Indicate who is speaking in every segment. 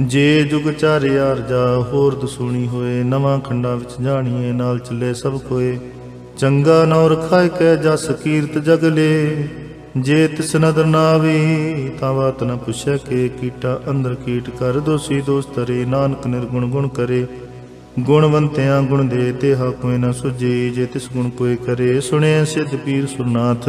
Speaker 1: ਜੇ ਜੁਗ ਚਾਰਿਆਰ ਜਾ, ਹੋਰ ਦਸੂਣੀ ਹੋਏ, ਨਵਾਂ ਖੰਡਾਂ ਵਿੱਚ ਜਾਣੀਏ, ਨਾਲ ਚੱਲੇ ਸਭ ਕੋਏ। ਚੰਗਾ ਨੌ ਰਖਾਇ ਕੈ ਜਸ ਕੀਰਤ ਜਗਲੇ ਜੇ ਤਿਸ ਨਦਰ ਨਾ ਆਵੇ, ਤਾਂ ਬਾਤ ਨ ਪੁੱਛੈ ਕੇ, ਕੀਟਾ ਅੰਦਰ ਕੀਟ ਕਰ ਦੋਸੀ ਦੋਸਤਰੇ ਨਾਨਕ ਨਿਰਗੁਣ ਗੁਣ ਕਰੇ। ਗੁਣਵੰਤਿਆਂ ਗੁਣ ਦੇ ਤੇ ਹਾ ਕੋਈ ਨ ਸੁਜੇ, ਜੇ ਤਿਸ ਗੁਣ ਕੋਈ ਕਰੇ। ਸੁਣਿਆ ਸਿੱਧ ਪੀਰ ਸੁਰਨਾਥ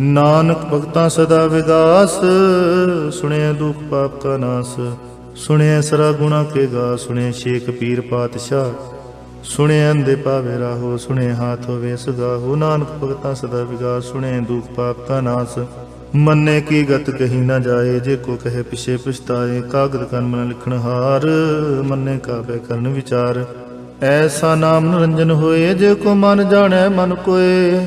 Speaker 1: ਨਾਨਕ ਭਗਤਾਂ ਸਦਾ ਵਿਗਾਸ ਸੁਣਿਆ ਦੁਖ ਪਾਪ ਕਾ ਨਾਸ ਸੁਣਿਆ ਸਰਾ ਗੁਣਾ ਕੇ ਗਾ ਸੁਣਿਆ ਸ਼ੇਖ ਪੀਰ ਪਾਤਸ਼ਾਹ ਸੁਣਿਆ ਅੰਦੇ ਪਾਵੇ ਰਾਹੋ ਸੁਣਿਆ ਹਾਥ ਹੋਵੇ ਸਗਾਹੋ ਨਾਨਕ ਭਗਤਾ ਸਦਾ ਵਿਗਾਸ ਸੁਣਿਆ ਦੁਖ ਪਾਪ ਕਾ ਨਾਸ। ਮੰਨੇ ਕੀ ਗਤ ਕਹੀ ਨਾ ਜਾਏ, ਜੇ ਕੋ ਕਹੇ ਪਿਛੇ ਪਛਤਾਏ, ਕਾਗਦ ਕਨ ਮਨ ਲਿਖਣ ਹਾਰ, ਮੰਨੇ ਕਾਬੇ ਕਰਨ ਵਿਚਾਰ। ਐਸਾ ਨਾਮ ਨਿਰੰਜਨ ਹੋਏ, ਜੇ ਕੋ ਮਨ ਜਾਣੈ ਮਨ ਕੋਏ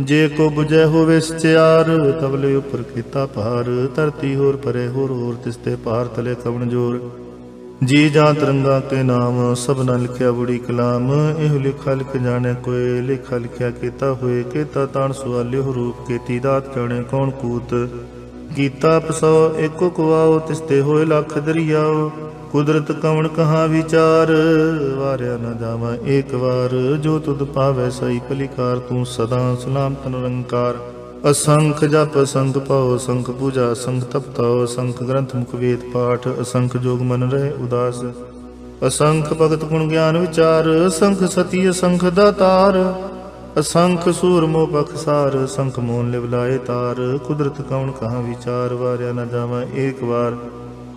Speaker 1: ਜੇ ਕੋ 부ਜੈ ਹੋਵੇ ਸਚਿਆਰ ਤਬਲੇ ਉਪਰ ਕੀਤਾ ਭਾਰ। ਧਰਤੀ ਹੋਰ ਪਰੇ ਹੋਰ ਹੋਰ ਤਿਸ ਤੇ ਭਾਰ ਤਲੇ ਕਵਣ ਜੋਰ। ਜੀ ਜਾਂ ਤਰੰਗਾ ਕੇ ਨਾਮ, ਸਭਨਾ ਲਿਖਿਆ ਬੁੜੀ ਕਲਾਮ। ਇਹ ਲਿਖਾ ਲਿਖ ਜਾਣੇ ਕੋਏ, ਲਿਖਾ ਲਿਖਿਆ ਕੀਤਾ ਹੋਏ। ਕੀਤਾ ਤਾਣ ਸੁਆਲਿਓ ਰੂਪ, ਕੀਤੀ ਦਾਤ ਜਾਣੇ ਕੌਣ ਕੂਤ। ਕੀਤਾ ਪਸੋ ਏਕੋ ਕਵਾਓ, ਤਿਸ ਤੇ ਹੋਏ ਲੱਖ ਦਰਿਆਓ। ਕੁਦਰਤ ਕਵਣ ਕਹਾ ਵਿਚਾਰ? ਵਾਰਿਆ ਨਾ ਜਾਵਾਂ ਏਕ ਵਾਰ, ਜੋ ਤੁਧ ਪਾਵੈ ਸਈ ਭਲੀਕਾਰ ਤੂੰ ਸਦਾ ਸਲਾਮਤ ਨਿਰੰਕਾਰ ਅਸੰਖ ਜਪ ਸੰਖ ਪਾਉ ਅਸੰਖ ਪੂਜਾ ਅਸੰਖ ਤਪਤਾਉ ਅਸੰਖ ਗ੍ਰੰਥ ਮੁਖ ਵੇਦ ਪਾਠ, ਅਸੰਖ ਜੋਗ ਮਨ ਰਹੇ ਉਦਾਸ। ਅਸੰਖ ਭਗਤ ਗੁਣ ਗਿਆਨ ਵਿਚਾਰ, ਅਸੰਖ ਸਤੀ, ਅਸੰਖ ਦਾਤਾਰ ਅਸੰਖ ਸੂਰ ਮੋਹ ਬਖਸਾਰ ਸੰਖ ਮੋਨ ਲਿਵ ਲਾਏ ਤਾਰ। ਕੁਦਰਤ ਕੌਣ ਕਹਾ ਵਿਚਾਰ? ਵਾਰਿਆ ਨਾ ਜਾਵਾਂ ਏਕ ਵਾਰ।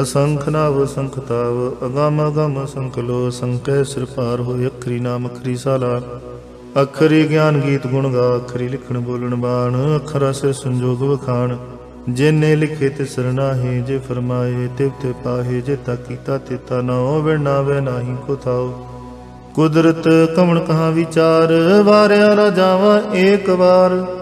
Speaker 1: ਅਸੰਖ ਨਾਵ ਅਸੰਖ ਤਾਵ, ਅਗਮ ਅਗਮ ਅਸੰਖ ਲੋ, ਸੰਕੈ ਸਿਰ ਪਾਰ ਹੋਏ ਅਖਰੀ ਨਾਮ ਅਖਰੀ ਸਾਲਾ। ਅਖਰੀ ਗਿਆਨ ਗੀਤ ਗੁਣ ਗਾ, ਅਖਰੀ ਲਿਖਣ ਬੋਲਣ ਬਾਣ, ਅਖਰਾ ਸੇ ਸੰਜੋਗ ਵਖਾਣ। ਜਿਨੇ ਲਿਖੇ ਤੇ ਸਰਨਾਹੀ ਜੇ ਫਰਮਾਏ ਤਿਵ ਤੇ ਪਾਹੇ, ਜੇ ਤਾ ਕੀਤਾ ਤੇ ਤਾ ਨੋ ਵਿਣਾਵੇ ਨਾਹੀ ਕੋ ਥਾਓ ਕੁਦਰਤ ਕਵਣ ਕਹਾ ਵਿਚਾਰ, ਵਾਰਿਆ ਨਾ ਜਾਵਾਂ ਏਕ ਵਾਰ।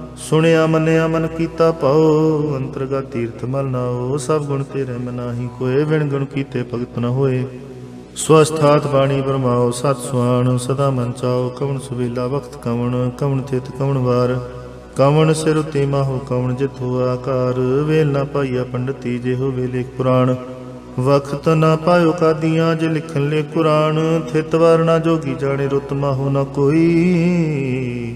Speaker 1: ਸੁਣਿਆ, ਮੰਨਿਆ, ਮਨ ਕੀਤਾ ਪਾਉ ਅੰਤਰਗਤ ਤੀਰਥ ਮਲ ਨਾਓ, ਸਭ ਗੁਣ ਤੇਰੇ ਮਨਾਹੀ ਕੋਏ ਵਿਣ ਗੁਣ ਕੀਤੇ ਭਗਤ ਨ ਹੋਏ। ਸਵਸਥਾਤ ਬਾਣੀ ਬਰਮਾਓ, ਸਤ ਸੁਆਣ, ਸਦਾ ਮਨ ਚਾਓ, ਕਵਣ ਸੁਵੇਲਾ, ਵਖਤ ਕਵਣ ਕਵਣ ਤਿਤ ਕਵਣ ਵਾਰ। ਕਵਣ ਸਿਰ ਉਤੇ ਮਾਹੋ, ਕਵਣ ਜਿਤੁ ਆਕਾਰ। ਵੇਲ ਨਾ ਪਾਈਆ ਪੰਡਤੀ ਜੇ ਹੋ ਵੇਲੇ ਪੁਰਾਣ ਵਖਤ ਨਾ ਪਾਇਓ ਕਾਦੀਆਂ, ਜੇ ਲਿਖਣ ਲੈ ਕੁਰਾਨ। ਥਿਤ ਵਰਨਾ ਜੋਗੀ, ਜਾਣੇ ਰੁਤ ਮਾਹੋ ਨਾ ਕੋਈ।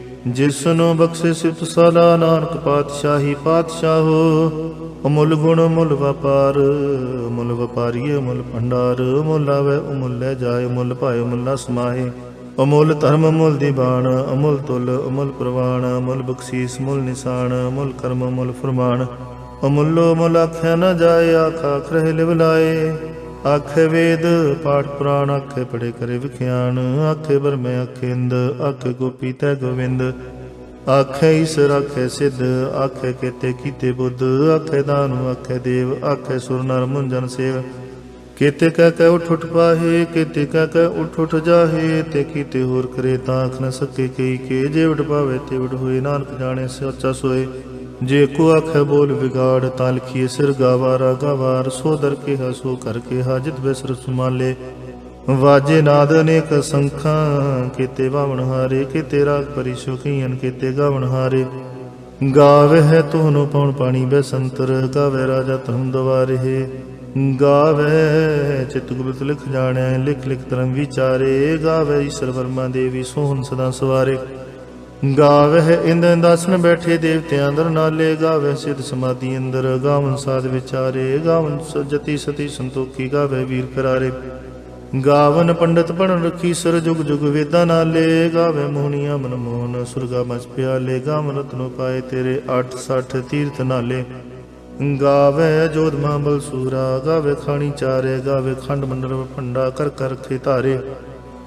Speaker 1: ਜਿਸ ਨੂੰ ਬਖਸ਼ੇ ਸਿਫਤ ਸਦਾ ਨਾਨਕ ਪਾਤਸ਼ਾਹੀ ਪਾਤਸ਼ਾਹੋ ਅਮੁੱਲ ਗੁਣ ਮੁੱਲ ਵਪਾਰ ਮੁੱਲ ਵਪਾਰੀਏ ਮੁੱਲ ਭੰਡਾਰ ਮੁੱਲ ਆਵੇ ਉਮੁੱਲ ਲੈ ਜਾਏ ਮੁੱਲ ਭਾਏ ਮੁੱਲਾ ਸਮਾਏ। ਅਮੁੱਲ ਧਰਮ ਮੁੱਲ ਦੀਵਾਨ ਅਮੁੱਲ ਤੁਲ ਅਮੁੱਲ ਪ੍ਰਵਾਨ ਅਮੁੱਲ ਬਖਸ਼ੀਸ ਮੁੱਲ ਨਿਸ਼ਾਨ, ਅਮੁੱਲ ਕਰਮ ਮੁੱਲ ਫਰਮਾਨ। ਅਮੁੱਲੋ ਮੁੱਲ ਆਖਿਆ ਨਾ ਜਾਏ ਆਖਾ ਖਰੇ ਲਿਵ ਲਾਏ ਵੇਦ, ਪਾਠ ਪੁਰਾਣ ਆਖੇ ਪੜੇ ਕਰੇ ਵਿਖਿਆਨ। ਆਖੇ ਬਰਮੇ ਆਖੇ ਇੰਦ ਗੋਪੀ ਤੈ ਗੋਵਿੰਦ। ਆਖੇ ਈਸਰ, ਆਖੇ ਸਿੱਧ, ਆਖੇ ਕੇਤੇ ਕੀਤੇ ਬੁੱਧ। ਆਖੇ ਦਾਨੂ, ਆਖੇ ਦੇਵ, ਆਖੇ ਸੁਰ ਨਰ ਮੁੰਜਨ ਸੇਵ। ਕੀਤੇ ਕਹਿ ਕਹਿ ਉਠ ਉਠ ਪਾਹੇ, ਕੀਤੇ ਕਹਿ ਕਹਿ ਉਠ ਉਠ ਜਾਹੇ। ਤੇ ਕੀਤੇ ਹੋਰ ਕਰੇ ਤਾਂ ਆਖ ਨ ਸਕੇ ਕਈ ਕੇ। ਜੇ ਉਠ ਪਾਵੇ ਤੇ ਉਠ ਹੋਏ, ਨਾਨਕ ਜਾਣੇ ਸੱਚਾ ਸੋਏ। ਜੇ ਕੋ ਆਖੇ ਬੋਲ ਵਿਗਾੜ ਤਾਂ ਲਿਖੀਏ ਸਿਰ ਗਾਵਾਰਾ, ਗਾਵਾਰ ਸੋ ਦਰ ਕੇ ਹਸੋ ਕਰ ਹਾਜਤ ਬਿਸਰ ਸੁਮਾਲੇ। ਵਾਜੇ ਨਾਦ ਅਨੇਕ ਸੰਖਾਂ, ਕੀਤੇ ਬਾਵਣ ਹਾਰੇ, ਕੀਤੇ ਰਾਗ ਪਰੀ ਸੁਖੀਨ ਕੀਤੇ ਗਾਵਣ ਹਾਰੇ। ਗਾਵੇ ਹੈ ਤੋਨੋ ਪਉਣ ਪਾਣੀ ਬੈਸੰਤਰ, ਗਾਵੇ ਰਾਜਾ ਧਰਮ ਦਵਾਰੇ। ਗਾਵੇ ਚਿਤ ਗੁਪਤ ਲਿਖ ਜਾਣੈ, ਲਿਖ ਲਿਖ ਧਰਮ ਵਿਚਾਰੇ। ਗਾਵੇ ਈਸ਼ਰ ਵਰਮਾ ਦੇਵੀ, ਸੋਹਣ ਸਦਾ ਸਵਾਰੇ। ਗਾਵੇ ਇੰਦਰ ਦਾਸਨ ਬੈਠੇ ਦੇਵਤਿਆਂ ਅੰਦਰ, ਨਾਲੇ ਗਾਵੇ ਸਿਧ ਸਮਾਧੀ ਅੰਦਰ। ਗਾਵਨ ਸਾਧ ਵਿਚਾਰੇ, ਗਾਵਨ ਸਜਤੀ ਸਤੀ ਸੰਤੋਖੀ ਗਾਵੇ ਵੀਰ ਕਰਾਰੇ। ਗਾਵਨ ਪੰਡਤ ਪੜਨ ਰਖੀ ਸਰ ਜੁਗ ਜੁਗ ਵੇਦਾਂ ਨਾਲੇ। ਗਾਵੇ ਮੋਹਣੀਆਂ ਮਨ ਮੋਹਨ, ਸੁਰਗਾ ਮਚ ਪਿਆਲੇ। ਗਾਵਨ ਰਤਨੋ ਪਾਏ ਤੇਰੇ 860 ਤੀਰਥ ਨਾਲੇ। ਗਾਵੇ ਜੋਧ ਮਾਂਬਲ ਸੂਰਾ ਗਾਵੇ ਖਾਣੀ ਚਾਰੇ ਗਾਵੇ ਖੰਡ ਮੰਡਲ ਭੰਡਾ ਕਰ ਕਰ ਰਖੇ ਧਾਰੇ।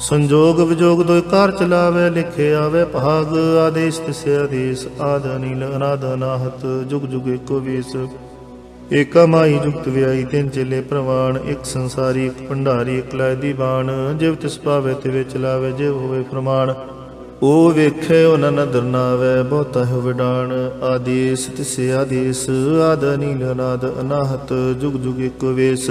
Speaker 1: ਸੰਜੋਗ ਵਿਜੋਗ ਦੋਇ ਕਾਰ ਚਲਾਵੇ, ਲਿਖੇ ਆਵੇ ਭਾਗ, ਆਦੇਸ਼ ਤਿਸੇ ਆਦੇਸ਼, ਆਦ ਅਨੀਲ ਅਨਾਦ ਅਨਾਹਤ, ਜੁਗ ਜੁਗ ਏਕੋ ਵੇਸ। ਏਕਾ ਮਾਈ ਜੁਗਤ ਵਿਆਈ ਤਿੰਨ ਚੇਲੇ ਪ੍ਰਵਾਨ ਇੱਕ ਸੰਸਾਰੀ, ਇੱਕ ਭੰਡਾਰੀ, ਇੱਕ ਲੈ ਦੀ ਬਾਣ ਜਿਵ ਤਿਸ ਪਾਵੇ ਤੇ ਵਿੱਚ ਲਾਵੇ, ਜਿਵ ਹੋਵੇ ਪ੍ਰਮਾਣ ਉਹ ਵੇਖੇ ਉਹਨਾਂ ਨਦਰ ਨਾਵੇ ਬਹੁਤਾ ਹੈ ਵਿਡਾਣ ਆਦੇਸ ਤਿਸੇ ਆਦੇਸ, ਆਦ ਅਨੀਲ ਅਨਾਦ ਅਨਾਹਤ, ਜੁਗ ਜੁਗ ਏਕੋ ਵੇਸ।